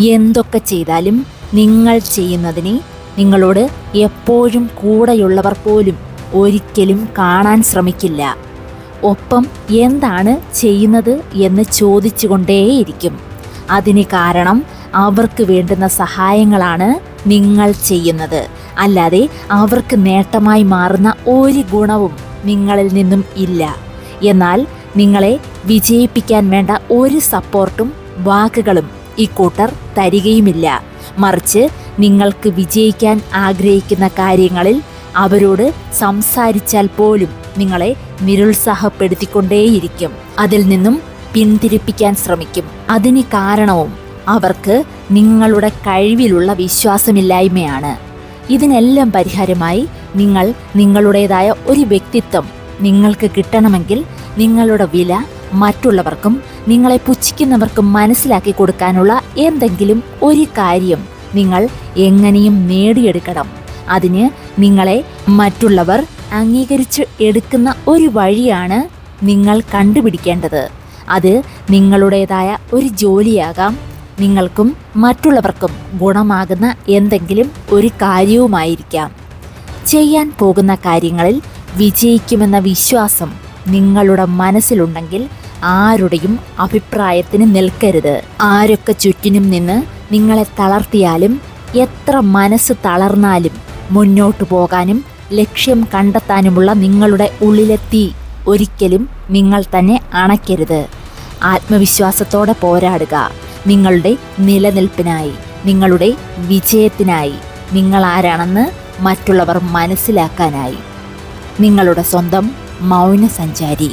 എന്തൊക്കെ ചെയ്താലും നിങ്ങൾ ചെയ്യുന്നതിനെ നിങ്ങളോട് എപ്പോഴും കൂടെയുള്ളവർ പോലും ഒരിക്കലും കാണാൻ ശ്രമിക്കില്ല. ഒപ്പം എന്താണ് ചെയ്യുന്നത് എന്ന് ചോദിച്ചുകൊണ്ടേയിരിക്കും. അതിന് കാരണം അവർക്ക് വേണ്ടുന്ന സഹായങ്ങളാണ് നിങ്ങൾ ചെയ്യുന്നത്. അല്ലാതെ അവർക്ക് നേട്ടമായി മാറുന്ന ഒരു ഗുണവും നിങ്ങളിൽ നിന്നും ഇല്ല. എന്നാൽ നിങ്ങളെ വിജയിപ്പിക്കാൻ വേണ്ട ഒരു സപ്പോർട്ടും വാക്കുകളും ഇക്കൂട്ടർ തരികയുമില്ല. മറിച്ച് നിങ്ങൾക്ക് വിജയിക്കാൻ ആഗ്രഹിക്കുന്ന കാര്യങ്ങളിൽ അവരോട് സംസാരിച്ചാൽ പോലും നിങ്ങളെ നിരുത്സാഹപ്പെടുത്തിക്കൊണ്ടേയിരിക്കും. അതിൽ നിന്നും പിന്തിരിപ്പിക്കാൻ ശ്രമിക്കും. അതിന് കാരണവും അവർക്ക് നിങ്ങളുടെ കഴിവിലുള്ള വിശ്വാസമില്ലായ്മയാണ്. ഇതിനെല്ലാം പരിഹാരമായി നിങ്ങൾ നിങ്ങളുടേതായ ഒരു വ്യക്തിത്വം നിങ്ങൾക്ക് കിട്ടണമെങ്കിൽ നിങ്ങളുടെ വില മറ്റുള്ളവർക്കും നിങ്ങളെ പുച്ഛിക്കുന്നവർക്കും മനസ്സിലാക്കി കൊടുക്കാനുള്ള എന്തെങ്കിലും ഒരു കാര്യം നിങ്ങൾ എങ്ങനെയും നേടിയെടുക്കണം. അതിന് നിങ്ങളെ മറ്റുള്ളവർ അംഗീകരിച്ച് എടുക്കുന്ന ഒരു വഴിയാണ് നിങ്ങൾ കണ്ടുപിടിക്കേണ്ടത്. അത് നിങ്ങളുടേതായ ഒരു ജോലിയാകാം. നിങ്ങൾക്കും മറ്റുള്ളവർക്കും ഗുണമാകുന്ന എന്തെങ്കിലും ഒരു കാര്യവുമായിരിക്കാം. ചെയ്യാൻ പോകുന്ന കാര്യങ്ങളിൽ വിജയിക്കുമെന്ന വിശ്വാസം നിങ്ങളുടെ മനസ്സിലുണ്ടെങ്കിൽ ആരുടെയും അഭിപ്രായത്തിന് നിൽക്കരുത്. ആരൊക്കെ ചുറ്റിനും നിന്ന് നിങ്ങളെ തളർത്തിയാലും എത്ര മനസ്സ് തളർന്നാലും മുന്നോട്ടു പോകാനും ലക്ഷ്യം കണ്ടെത്താനുമുള്ള നിങ്ങളുടെ ഉള്ളിലെ തീ ഒരിക്കലും നിങ്ങൾ തന്നെ അണയ്ക്കരുത്. ആത്മവിശ്വാസത്തോടെ പോരാടുക. നിങ്ങളുടെ നിലനിൽപ്പിനായി നിങ്ങളുടെ വിജയത്തിനായി നിങ്ങൾ ആരാണെന്ന് മറ്റുള്ളവർ മനസ്സിലാക്കാനായി. നിങ്ങളുടെ സ്വന്തം മൗന സഞ്ചാരി